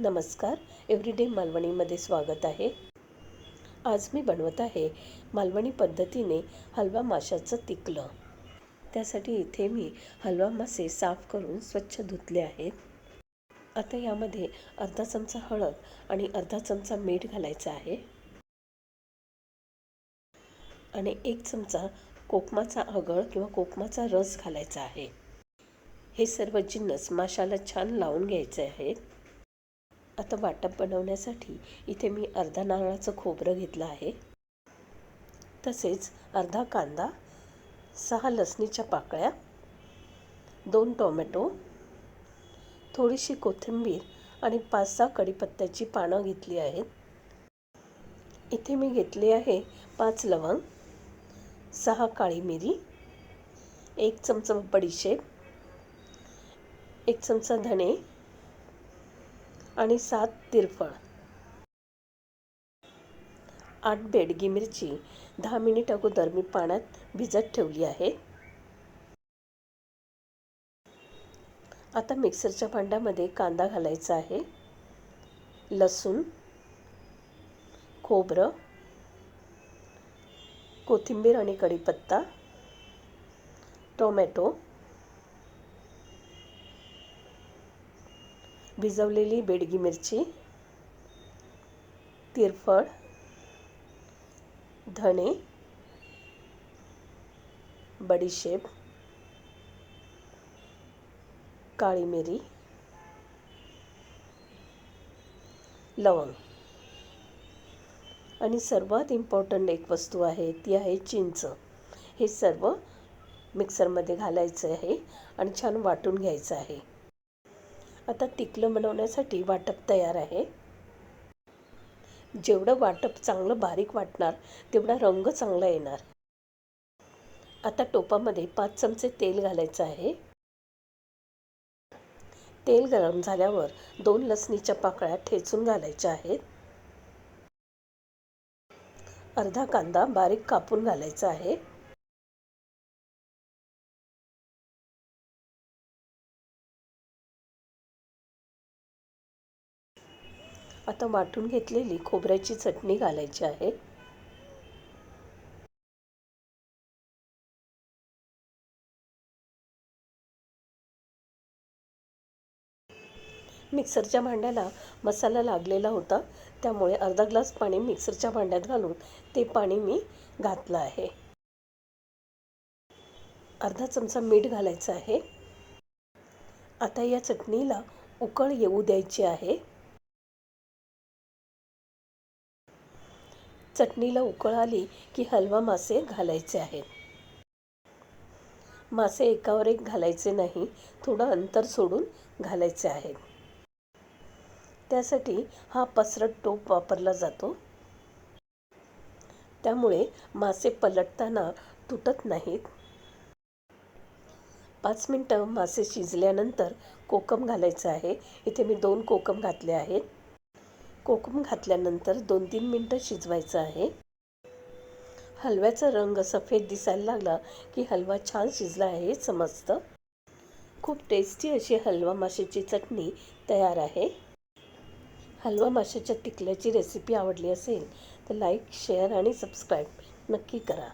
नमस्कार. एव्हरीडे मालवणीमध्ये स्वागत आहे. आज मी बनवत आहे मालवणी पद्धतीने हलवा माशाचं तिकलं त्यासाठी इथे मी हलवा मासे साफ करून स्वच्छ धुतले आहेत. आता यामध्ये अर्धा चमचा हळद आणि अर्धा चमचा मीठ घालायचं आहे. आणि एक चमचा कोकमाचा आगळ किंवा कोकमाचा रस घालायचा आहे. हे सर्व जिन्नस माशाला छान लावून घ्यायचे आहेत. आता वाटप बनवण्यासाठी इथे मी अर्धा नारळाचं खोबरं घेतलं आहे. तसेच अर्धा कांदा सहा लसणीच्या पाकळ्या दोन टोमॅटो थोडीशी कोथिंबीर आणि पाच सहा कढीपत्त्याची पानं घेतली आहेत. इथे मी घेतली आहे पाच लवंग सहा काळी मिरी एक चमचा बडीशेप एक चमचा धणे आणि सात तिरफळ. आठ बेडगी मिरची. दहा मिनिट अगोदर मी पाण्यात भिजत ठेवली आहे. आता मिक्सरच्या भांड्यामध्ये कांदा घालायचा आहे. लसूण खोबरं कोथिंबीर आणि कढीपत्ता टोमॅटो भिजवलेली बेडगी मिरची तिरफळ धणे बडीशेप काळी मिरी लवंग. आणि सर्वात इम्पॉर्टंट एक वस्तू आहे ती आहे चिंच. हे सर्व मिक्सरमध्ये घालायचं आहे आणि छान वाटून घ्यायचं आहे. आता तिकलं बनवण्यासाठी वाटप तयार आहे. जेवढं वाटप चांगलं बारीक वाटणार तेवढा रंग चांगला येणार. आता टोपामध्ये पाच चमचे तेल घालायचं आहे. तेल गरम झाल्यावर दोन लसणीच्या पाकळ्या ठेचून घालायच्या आहेत. अर्धा कांदा बारीक कापून घालायचा आहे. आता वाटून घेतलेली खोबऱ्याची चटणी घालायची आहे. मिक्सरच्या भांड्याला मसाला लागलेला होता. त्यामुळे अर्धा ग्लास पाणी मिक्सरच्या भांड्यात घालून ते पाणी मी घातलं आहे. अर्धा चमचा मीठ घालायचं आहे. आता या चटणीला उकळ येऊ द्यायची आहे. चटणीला उकळ आली की हलवा मासे घालायचे आहेत. मासे एकावर एक घालायचे नाही थोडं अंतर सोडून घालायचे आहेत. त्यासाठी हा पसरट टोप वापरला जातो. त्यामुळे मासे पलटताना तुटत नाहीत. पाच मिनटं मासे शिजल्यानंतर कोकम घालायचं आहे. इथे मी दोन कोकम घातले आहेत. कोकम घातल्यानंतर दोन तीन मिनटं शिजवायचं आहे. हलव्याचा रंग सफेद दिसायला लागला की हलवा छान शिजला आहे हे समजतं. खूप टेस्टी अशी हलवा माशाची चटणी तयार आहे. हलवा माशाच्या टिकल्याची रेसिपी आवडली असेल तर लाईक शेअर आणि सबस्क्राईब नक्की करा.